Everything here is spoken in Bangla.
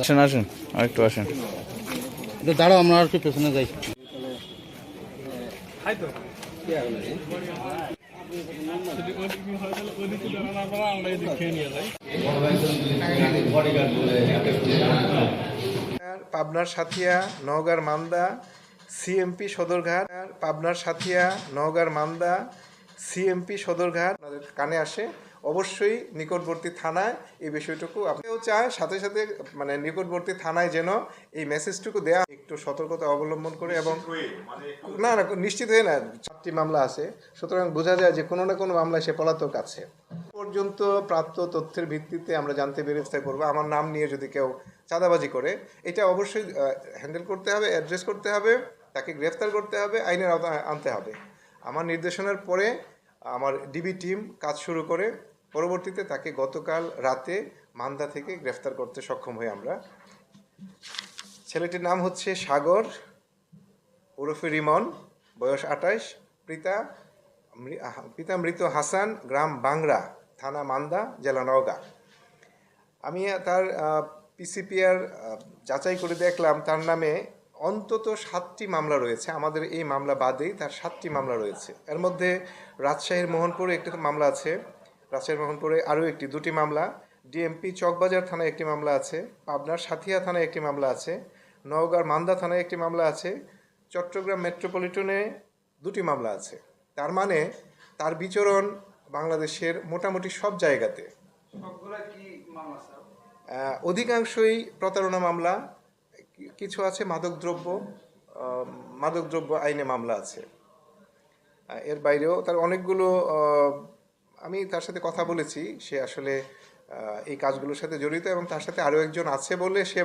আসেন আসেন আরেকটু আসেন। দাঁড়াও আমরা আর একটু পেছনে যাই। পাবনার সাথিয়া নওগাঁর মান্দা সিএমপি সদরঘাট পাবনার সাথিয়া নওগাঁর মান্দা সিএমপি সদরঘাট আপনাদের কানে আসে। অবশ্যই নিকটবর্তী থানায় এই বিষয়টুকু আপনিও চায় সাথে সাথে মানে নিকটবর্তী থানায় যেন এই মেসেজটুকু দেয়া একটু সতর্কতা অবলম্বন করে এবং না না নিশ্চিত হয়ে না চারটি মামলা আছে। সুতরাং বোঝা যায় যে কোনো না কোনো মামলায় সে পলাতক আছে। পর্যন্ত প্রাপ্ত তথ্যের ভিত্তিতে আমরা জানতে ব্যবস্থা করব। আমার নাম নিয়ে যদি কেউ চাঁদাবাজি করে, এটা অবশ্যই হ্যান্ডেল করতে হবে অ্যাড্রেস করতে হবে, তাকে গ্রেফতার করতে হবে, আইনের আওতায় আনতে হবে। আমার নির্দেশনার পরে আমার ডিবি টিম কাজ শুরু করে, পরবর্তীতে তাকে গতকাল রাতে মান্দা থেকে গ্রেফতার করতে সক্ষম হই আমরা। ছেলেটির নাম হচ্ছে সাগর ওরফে রিমন, বয়স আঠাইশ, পিতা পিতা মৃত হাসান, গ্রাম বাংরা। থানা মান্দা, জেলা নওগাঁ। আমি তার পিসিপিআর যাচাই করে দেখলাম, তার নামে অন্তত সাতটি মামলা রয়েছে। আমাদের এই মামলা বাদেই তার সাতটি মামলা রয়েছে। এর মধ্যে রাজশাহীর মোহনপুরে একটি মামলা আছে, রাজশাহীর মোহনপুরে আরও একটি, দুটি মামলা। ডিএমপি চকবাজার থানায় একটি মামলা আছে, পাবনার সাথিয়া থানায় একটি মামলা আছে, নওগাঁর মান্দা থানায় একটি মামলা আছে, চট্টগ্রাম মেট্রোপলিটনে দুটি মামলা আছে। তার মানে তার বিচরণ বাংলাদেশের মোটামুটি সব জায়গাতে। অধিকাংশই প্রতারণা মামলা কিছু আছে মাদকদ্রব্য মাদকদ্রব্য আইনে মামলা আছে। এর বাইরেও তার অনেকগুলো আমি তার সাথে কথা বলেছি সে আসলে এই কাজগুলোর সাথে জড়িত এবং তার সাথে আরও একজন আছে বলে সে